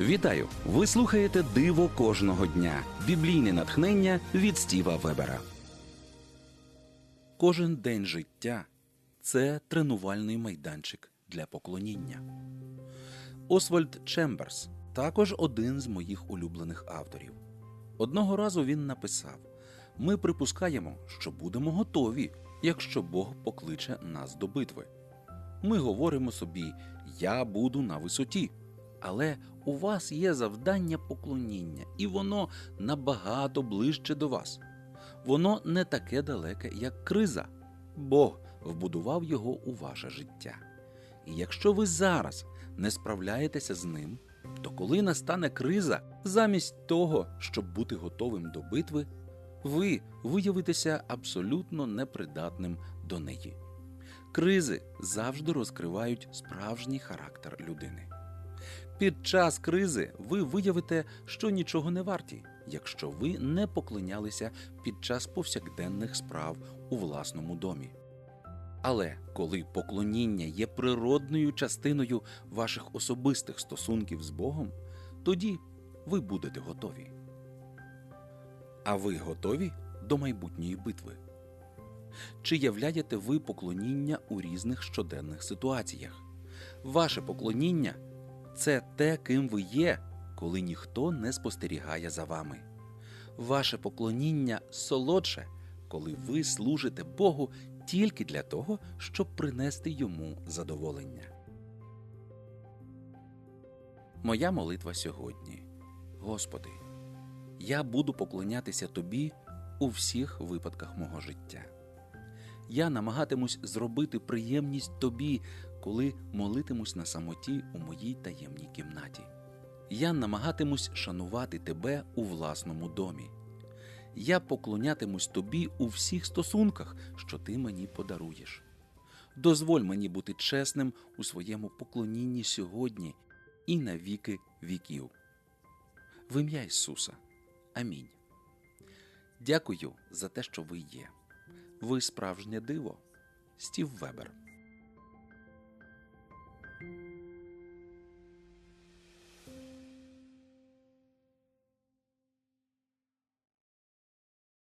Вітаю! Ви слухаєте Диво кожного дня. Біблійне натхнення від Стіва Вебера. Кожен день життя це тренувальний майданчик для поклоніння. Освальд Чемберс також один з моїх улюблених авторів. Одного разу він написав: Ми припускаємо, що будемо готові, якщо Бог покличе нас до битви. Ми говоримо собі, я буду на висоті. Але у вас є завдання поклоніння, і воно набагато ближче до вас. Воно не таке далеке, як криза. Бог вбудував його у ваше життя. І якщо ви зараз не справляєтеся з ним, то коли настане криза, замість того, щоб бути готовим до битви, ви виявитеся абсолютно непридатним до неї. Кризи завжди розкривають справжній характер людини. Під час кризи ви виявите, що нічого не варті, якщо ви не поклонялися під час повсякденних справ у власному домі. Але коли поклоніння є природною частиною ваших особистих стосунків з Богом, тоді ви будете готові. А ви готові до майбутньої битви? Чи являєте ви поклоніння у різних щоденних ситуаціях? Ваше поклоніння це те, ким ви є, коли ніхто не спостерігає за вами. Ваше поклоніння солодше, коли ви служите Богу тільки для того, щоб принести йому задоволення. Моя молитва сьогодні. Господи, я буду поклонятися Тобі у всіх випадках мого життя. Я намагатимусь зробити приємність тобі, коли молитимусь на самоті у моїй таємній кімнаті. Я намагатимусь шанувати тебе у власному домі. Я поклонятимусь тобі у всіх стосунках, що ти мені подаруєш. Дозволь мені бути чесним у своєму поклонінні сьогодні і на віки віків. В ім'я Ісуса. Амінь. Дякую за те, що ви є. Ви справжнє диво. Стів Вебер.